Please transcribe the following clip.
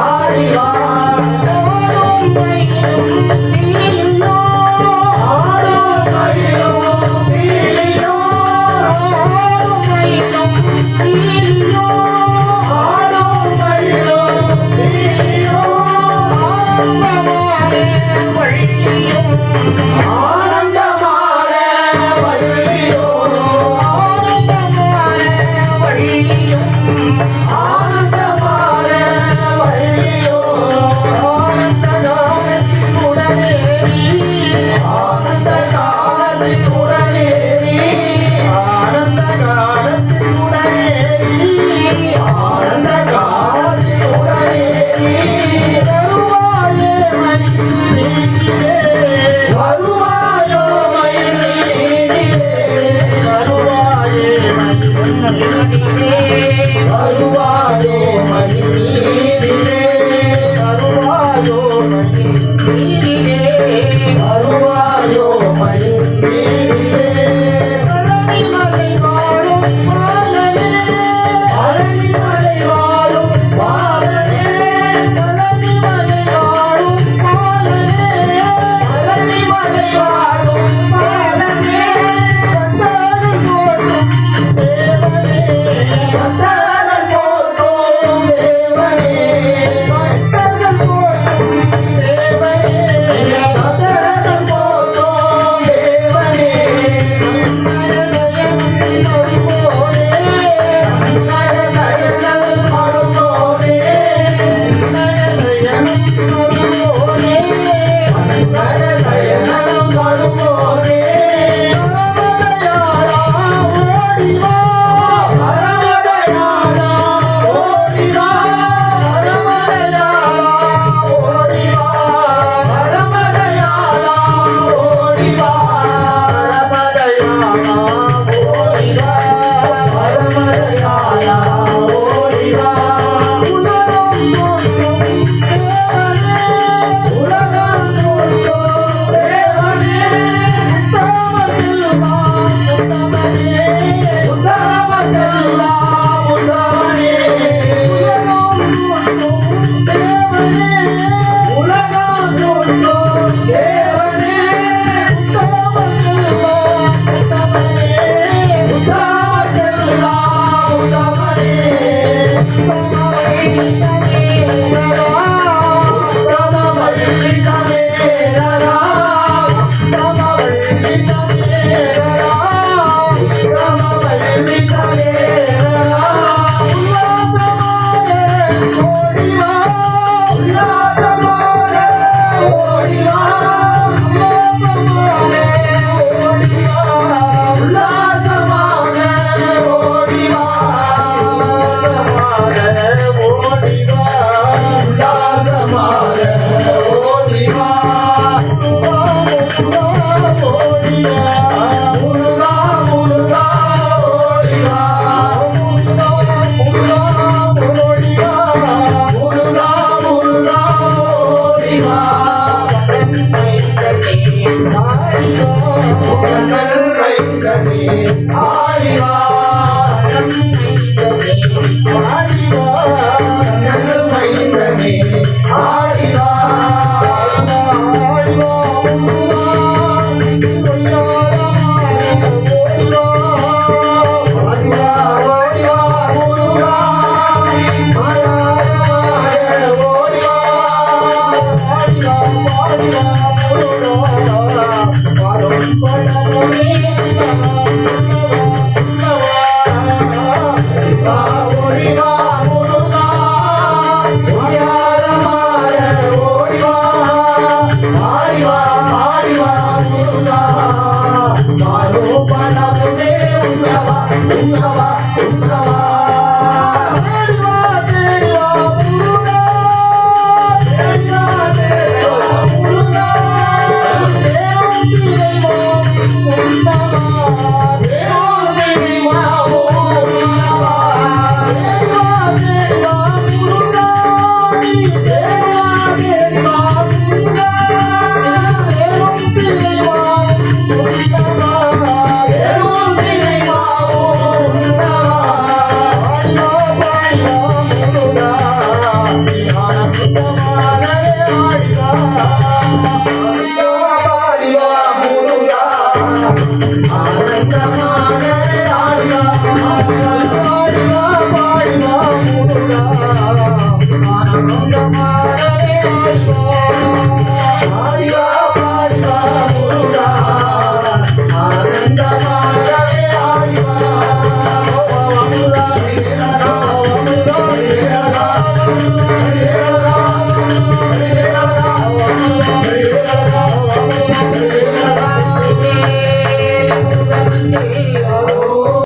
ஆடிவா ஆடும் மையும் Aruwa do mani. Thank you. Oh, ఉన్నవా? మాలో పడమునే ఉన్నవా? ఉన్నవా?